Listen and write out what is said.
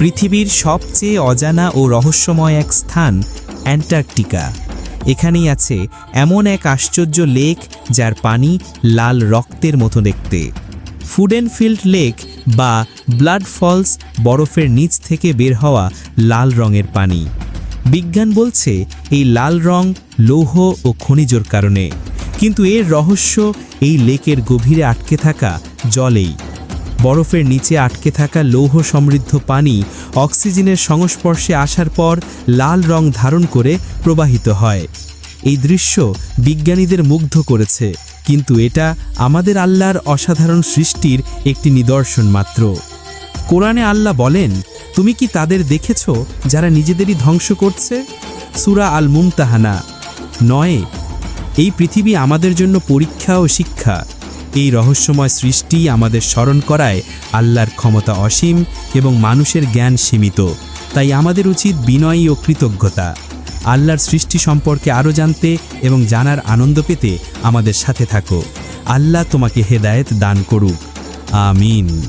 পৃথিবীর সবচেয়ে অজানা ও রহস্যময় এক স্থান, অ্যান্টার্কটিকা। এখানেই আছে এমন এক আশ্চর্য লেক যার পানি লাল রক্তের মতো দেখতে। ফুডেনফিল্ড লেক বা ব্লাড ফলস বরফের নিচ থেকে বের হওয়া লাল রঙের পানি। বিজ্ঞান বলছে এই লাল রং লৌহ ও খনিজর কারণে। কিন্তু এর রহস্য এই লেকের গভীরে আটকে থাকা জলেই। বরফের নিচে আটকে থাকা লৌহ সমৃদ্ধ পানি অক্সিজেনের সংস্পর্শে আসার পর লাল রং ধারণ করে প্রবাহিত হয়। এই দৃশ্য বিজ্ঞানীদের মুগ্ধ করেছে, কিন্তু এটা আমাদের আল্লাহর অসাধারণ সৃষ্টির একটি নিদর্শন মাত্র। কোরআনে আল্লাহ বলেন, তুমি কি তাদের দেখেছ যারা নিজেদেরই ধ্বংস করছে? সুরা আল মুমতাহানা নয়, এই পৃথিবী আমাদের জন্য পরীক্ষা ও শিক্ষা। এই রহস্যময় সৃষ্টি আমাদের স্মরণ করায় আল্লাহর ক্ষমতা অসীম এবং মানুষের জ্ঞান সীমিত। তাই আমাদের উচিত বিনয়ী ও কৃতজ্ঞতা। আল্লাহর সৃষ্টি সম্পর্কে আরও জানতে এবং জানার আনন্দ পেতে আমাদের সাথে থাকো। আল্লাহ তোমাকে হেদায়েত দান করুক। আমিন।